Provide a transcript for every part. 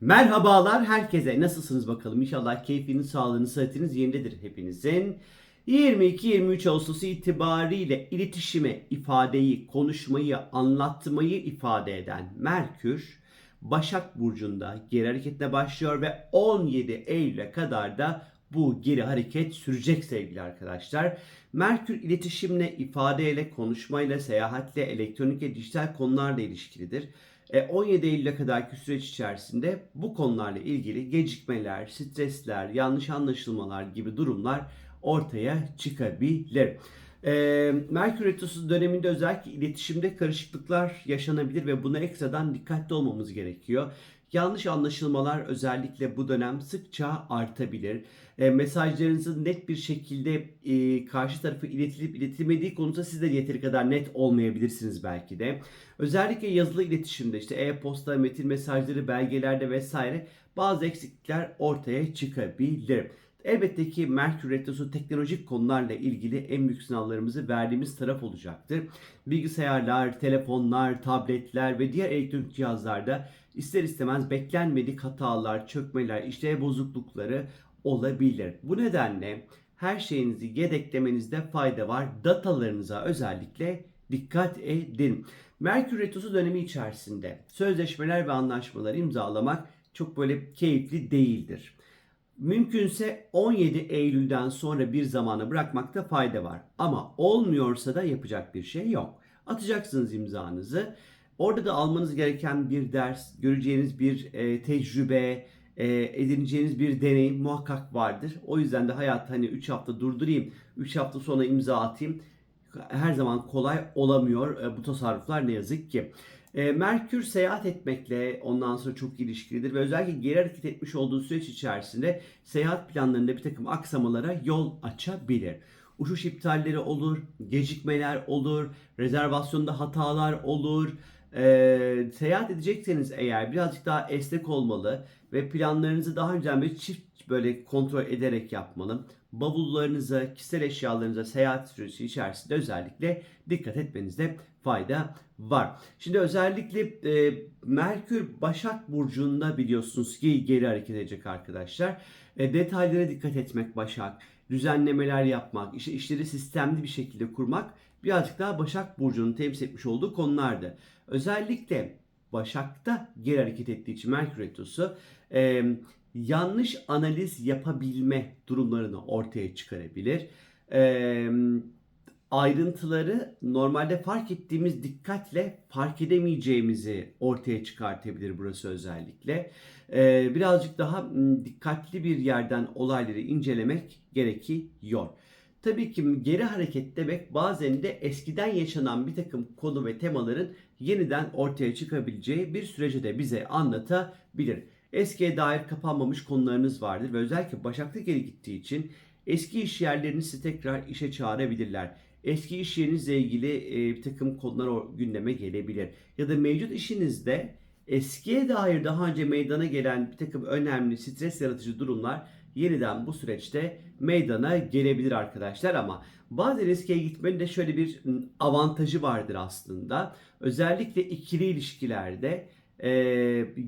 Merhabalar herkese. Nasılsınız bakalım? İnşallah keyfiniz, sağlığınız, sıhhatiniz yerindedir hepinizin. 22-23 Ağustos itibariyle iletişime, ifadeyi, konuşmayı, anlatmayı ifade eden Merkür Başak Burcu'nda geri hareketine başlıyor ve 17 Eylül'e kadar da bu geri hareket sürecek sevgili arkadaşlar. Merkür iletişimle, ifadeyle, konuşmayla, seyahatle, elektronik ve dijital konularla ilişkilidir. E, 17 Eylül'e kadarki süreç içerisinde bu konularla ilgili gecikmeler, stresler, yanlış anlaşılmalar gibi durumlar ortaya çıkabilir. E, Merkür Retrosu döneminde özellikle iletişimde karışıklıklar yaşanabilir ve buna ekstradan dikkatli olmamız gerekiyor. Yanlış anlaşılmalar özellikle bu dönem sıkça artabilir. E, mesajlarınızın net bir şekilde e, karşı tarafa iletilip iletilmediği konusunda siz de yeteri kadar net olmayabilirsiniz belki de. Özellikle yazılı iletişimde işte e-posta, metin mesajları, belgelerde vesaire bazı eksiklikler ortaya çıkabilir. Elbette ki Merkür Retrosu teknolojik konularla ilgili en büyük sınavlarımızı verdiğimiz taraf olacaktır. Bilgisayarlar, telefonlar, tabletler ve diğer elektronik cihazlarda ister istemez beklenmedik hatalar, çökmeler, işlev bozuklukları olabilir. Bu nedenle her şeyinizi yedeklemenizde fayda var. Datalarınıza özellikle dikkat edin. Merkür Retrosu dönemi içerisinde sözleşmeler ve anlaşmalar imzalamak çok böyle keyifli değildir. Mümkünse 17 Eylül'den sonra bir zamana bırakmakta fayda var. Ama olmuyorsa da yapacak bir şey yok. Atacaksınız imzanızı. Orada da almanız gereken bir ders, göreceğiniz bir e, tecrübe, e, edineceğiniz bir deneyim muhakkak vardır. O yüzden de hayat hani 3 hafta durdurayım, 3 hafta sonra imza atayım her zaman kolay olamıyor e, bu tasarruflar ne yazık ki. E, Merkür seyahat etmekle ondan sonra çok ilişkilidir ve özellikle geri hareket etmiş olduğu süreç içerisinde seyahat planlarında bir takım aksamalara yol açabilir. Uçuş iptalleri olur, gecikmeler olur, rezervasyonda hatalar olur. E, seyahat edecekseniz eğer birazcık daha esnek olmalı ve planlarınızı daha önceden bir çift böyle kontrol ederek yapmalı. Bavullarınıza, kişisel eşyalarınıza seyahat süresi içerisinde özellikle dikkat etmenizde fayda var. Şimdi özellikle e, Merkür Başak Burcu'nda biliyorsunuz ki geri hareket edecek arkadaşlar. E, detaylara dikkat etmek Başak, düzenlemeler yapmak, işte işleri sistemli bir şekilde kurmak birazcık daha Başak Burcu'nun temsil etmiş olduğu konulardı. Özellikle Başak'ta geri hareket ettiği için Merkür Retrosu e, yanlış analiz yapabilme durumlarını ortaya çıkarabilir. E, ayrıntıları normalde fark ettiğimiz dikkatle fark edemeyeceğimizi ortaya çıkartabilir burası özellikle. E, birazcık daha dikkatli bir yerden olayları incelemek gerekiyor. Tabii ki geri hareket demek bazen de eskiden yaşanan bir takım konu ve temaların yeniden ortaya çıkabileceği bir süreci de bize anlatabilir. Eskiye dair kapanmamış konularınız vardır ve özellikle Başak'ta geri gittiği için eski iş yerlerinizi tekrar işe çağırabilirler. Eski iş yerinizle ilgili e, bir takım konular gündeme gelebilir. Ya da mevcut işinizde eskiye dair daha önce meydana gelen bir takım önemli stres yaratıcı durumlar yeniden bu süreçte meydana gelebilir arkadaşlar ama bazen eskiye gitmenin de şöyle bir avantajı vardır aslında. Özellikle ikili ilişkilerde e,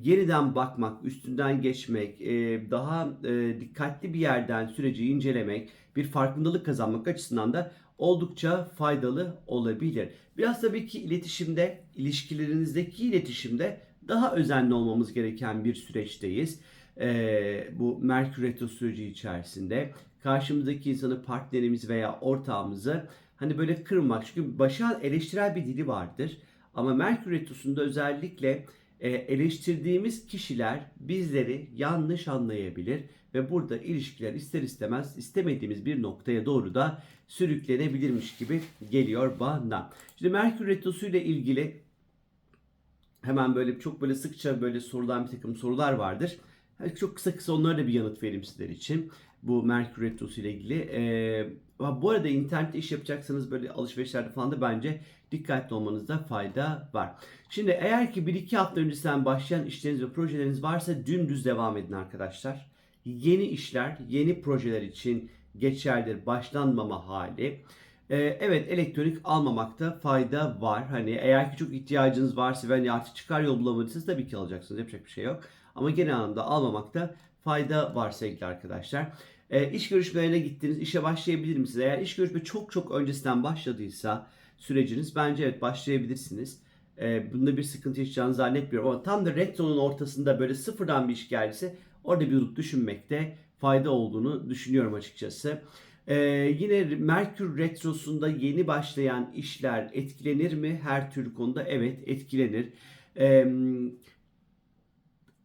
yeniden bakmak, üstünden geçmek, e, daha e, dikkatli bir yerden süreci incelemek, bir farkındalık kazanmak açısından da oldukça faydalı olabilir. Biraz tabii ki iletişimde, ilişkilerinizdeki iletişimde daha özenli olmamız gereken bir süreçteyiz. E, bu Merkür Retro süreci içerisinde karşımızdaki insanı partnerimiz veya ortağımızı hani böyle kırmak. Çünkü başa eleştirel bir dili vardır. Ama Merkür Retrosu'nda özellikle eleştirdiğimiz kişiler bizleri yanlış anlayabilir ve burada ilişkiler ister istemez istemediğimiz bir noktaya doğru da sürüklenebilirmiş gibi geliyor bana. Şimdi Merkür Retrosu ile ilgili hemen böyle çok böyle sıkça böyle sorulan bir takım sorular vardır. Çok kısa kısa onlara da bir yanıt vereyim sizler için. Bu Merkür Retrosu ile ilgili. Ee, bu arada internette iş yapacaksanız böyle alışverişlerde falan da bence dikkatli olmanızda fayda var. Şimdi eğer ki 1-2 hafta öncesinden başlayan işleriniz ve projeleriniz varsa dümdüz devam edin arkadaşlar. Yeni işler, yeni projeler için geçerlidir başlanmama hali. Ee, evet elektronik almamakta fayda var. Hani eğer ki çok ihtiyacınız varsa ve hani artık çıkar yol bulamadıysanız tabii ki alacaksınız. Yapacak bir şey yok. Ama genel anlamda almamakta fayda var sevgili arkadaşlar. Ee, iş görüşmelerine gittiniz. işe başlayabilir misiniz? Eğer iş görüşme çok çok öncesinden başladıysa süreciniz bence evet başlayabilirsiniz. Ee, bunda bir sıkıntı yaşayacağınızı zannetmiyorum. Ama tam da retro'nun ortasında böyle sıfırdan bir iş geldiyse orada bir durup düşünmekte fayda olduğunu düşünüyorum açıkçası. Ee, yine Merkür Retrosu'nda yeni başlayan işler etkilenir mi? Her türlü konuda evet etkilenir. Ee,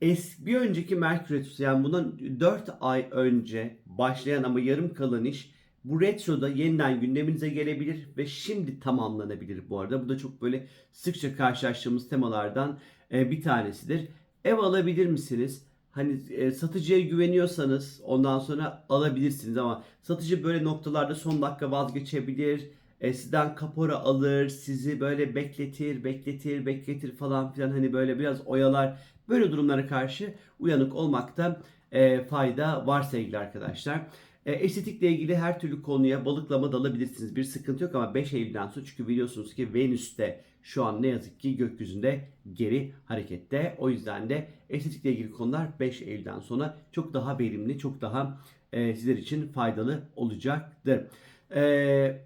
es, bir önceki Merkür Retrosu yani bundan 4 ay önce başlayan ama yarım kalan iş bu retroda yeniden gündeminize gelebilir ve şimdi tamamlanabilir bu arada. Bu da çok böyle sıkça karşılaştığımız temalardan e, bir tanesidir. Ev alabilir misiniz? Hani e, satıcıya güveniyorsanız ondan sonra alabilirsiniz ama satıcı böyle noktalarda son dakika vazgeçebilir. E, sizden kapora alır, sizi böyle bekletir, bekletir, bekletir falan filan hani böyle biraz oyalar. Böyle durumlara karşı uyanık olmakta e, fayda var sevgili arkadaşlar. E, estetikle ilgili her türlü konuya balıklama dalabilirsiniz. Bir sıkıntı yok ama 5 Eylül'den sonra çünkü biliyorsunuz ki Venüs'te şu an ne yazık ki gökyüzünde geri harekette. O yüzden de estetikle ilgili konular 5 Eylül'den sonra çok daha verimli, çok daha e, sizler için faydalı olacaktır. E,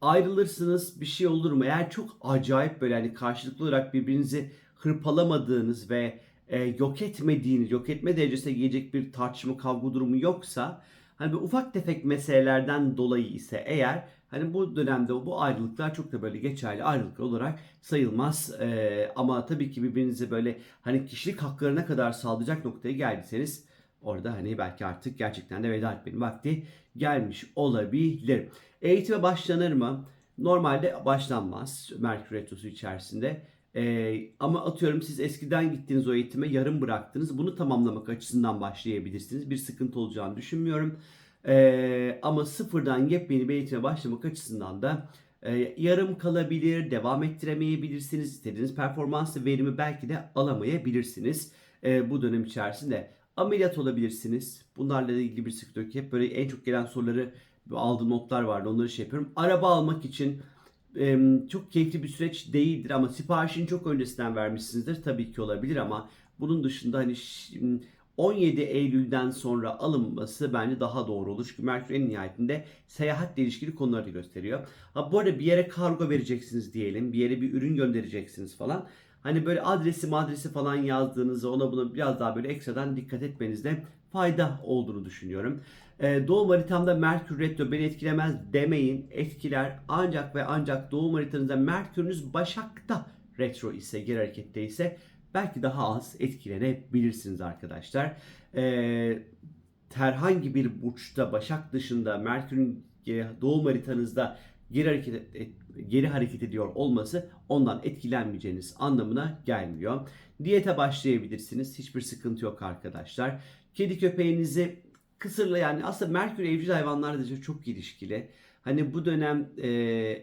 ayrılırsınız bir şey olur mu? Eğer çok acayip böyle hani karşılıklı olarak birbirinizi hırpalamadığınız ve e, yok etmediğiniz, yok etme derecesine gelecek bir tartışma kavga durumu yoksa hani bir ufak tefek meselelerden dolayı ise eğer hani bu dönemde bu ayrılıklar çok da böyle geçerli ayrılıklar olarak sayılmaz. E, ama tabii ki birbirinize böyle hani kişilik haklarına kadar sağlayacak noktaya geldiyseniz orada hani belki artık gerçekten de veda etmenin vakti gelmiş olabilir. Eğitime başlanır mı? Normalde başlanmaz Merkür Retrosu içerisinde. Ee, ama atıyorum siz eskiden gittiğiniz o eğitime yarım bıraktınız. Bunu tamamlamak açısından başlayabilirsiniz. Bir sıkıntı olacağını düşünmüyorum. Ee, ama sıfırdan yepyeni bir eğitime başlamak açısından da e, yarım kalabilir, devam ettiremeyebilirsiniz. İstediğiniz performans ve verimi belki de alamayabilirsiniz e, bu dönem içerisinde. Ameliyat olabilirsiniz. Bunlarla ilgili bir sıkıntı yok. Hep böyle en çok gelen soruları aldığım notlar vardı. Onları şey yapıyorum. Araba almak için çok keyifli bir süreç değildir ama siparişini çok öncesinden vermişsinizdir. Tabii ki olabilir ama bunun dışında hani 17 Eylül'den sonra alınması bence daha doğru olur. Çünkü Merkür en nihayetinde seyahatle ilişkili konuları gösteriyor. Ha, bu arada bir yere kargo vereceksiniz diyelim. Bir yere bir ürün göndereceksiniz falan. Hani böyle adresi adresi falan yazdığınızda ona buna biraz daha böyle ekstradan dikkat etmenizde fayda olduğunu düşünüyorum. Ee, doğum haritamda Merkür Retro beni etkilemez demeyin. Etkiler ancak ve ancak doğum haritanızda Merkür'ünüz Başak'ta retro ise, geri harekette ise belki daha az etkilenebilirsiniz arkadaşlar. Ee, herhangi bir burçta Başak dışında Merkür'ün e, doğum haritanızda geri hareket et, geri hareket ediyor olması ondan etkilenmeyeceğiniz anlamına gelmiyor. Diyete başlayabilirsiniz. Hiçbir sıkıntı yok arkadaşlar. Kedi köpeğinizi kısırla yani aslında Merkür evcil hayvanlarla da çok ilişkili. Hani bu dönem e,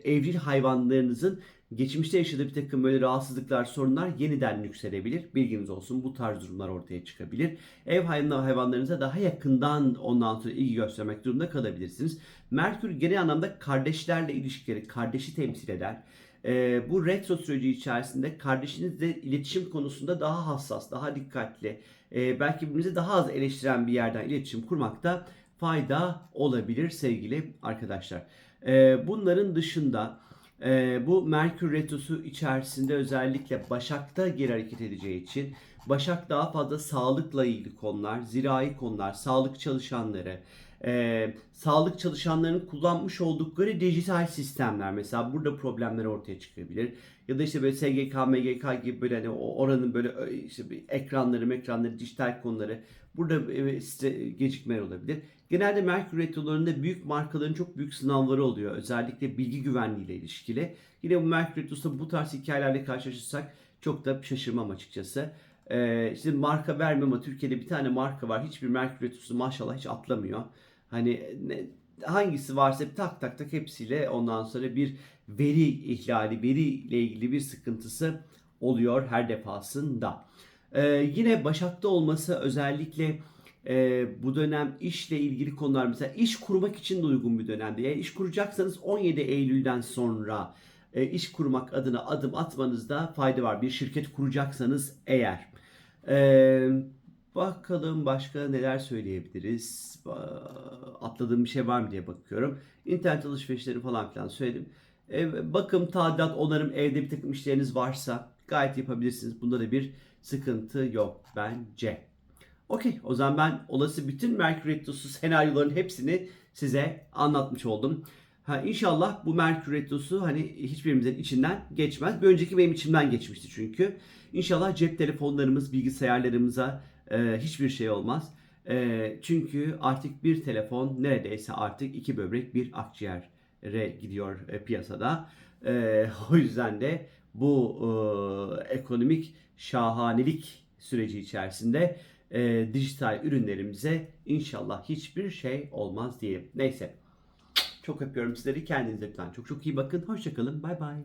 evcil hayvanlarınızın geçmişte yaşadığı bir takım böyle rahatsızlıklar, sorunlar yeniden yükselebilir. Bilginiz olsun bu tarz durumlar ortaya çıkabilir. Ev hayvanlarınıza daha yakından ondan sonra ilgi göstermek durumunda kalabilirsiniz. Merkür genel anlamda kardeşlerle ilişkileri, kardeşi temsil eder. Ee, bu retro süreci içerisinde kardeşinizle iletişim konusunda daha hassas, daha dikkatli, e, belki birbirimizi daha az eleştiren bir yerden iletişim kurmakta fayda olabilir sevgili arkadaşlar. Ee, bunların dışında e, bu Merkür Retrosu içerisinde özellikle Başak'ta geri hareket edeceği için Başak daha fazla sağlıkla ilgili konular, zirai konular, sağlık çalışanları, e, sağlık çalışanlarının kullanmış oldukları dijital sistemler mesela burada problemler ortaya çıkabilir. Ya da işte böyle SGK, MGK gibi böyle hani oranın böyle işte ekranları, ekranları, dijital konuları burada işte gecikmeler olabilir. Genelde Merkür Retrolarında büyük markaların çok büyük sınavları oluyor. Özellikle bilgi güvenliği ile ilişkili. Yine bu Merkür Retrosu'da bu tarz hikayelerle karşılaşırsak çok da şaşırmam açıkçası. Ee, işte marka vermem ama Türkiye'de bir tane marka var. Hiçbir Merkür Retrosu maşallah hiç atlamıyor. Hani ne, hangisi varsa tak tak tak hepsiyle ondan sonra bir veri ihlali, veri ile ilgili bir sıkıntısı oluyor her defasında. Ee, yine Başak'ta olması özellikle e, bu dönem işle ilgili konular mesela iş kurmak için de uygun bir dönemde. Eğer iş kuracaksanız 17 Eylül'den sonra e, iş kurmak adına adım atmanızda fayda var. Bir şirket kuracaksanız eğer. E, bakalım başka neler söyleyebiliriz. Atladığım bir şey var mı diye bakıyorum. İnternet alışverişleri falan filan söyledim. E, bakım, tadilat, onarım, evde bir takım işleriniz varsa gayet yapabilirsiniz. Bunda da bir sıkıntı yok bence. Okey o zaman ben olası bütün Merkür Retrosu senaryoların hepsini size anlatmış oldum. Ha, inşallah bu Merkür Retrosu hani hiçbirimizin içinden geçmez. Bir önceki benim içimden geçmişti çünkü. İnşallah cep telefonlarımız, bilgisayarlarımıza e, hiçbir şey olmaz. E, çünkü artık bir telefon neredeyse artık iki böbrek bir akciğere gidiyor e, piyasada. E, o yüzden de bu e, ekonomik şahanelik süreci içerisinde e, dijital ürünlerimize inşallah hiçbir şey olmaz diye. Neyse. Çok öpüyorum sizleri. Kendinize lütfen çok çok iyi bakın. Hoşçakalın. Bay bay.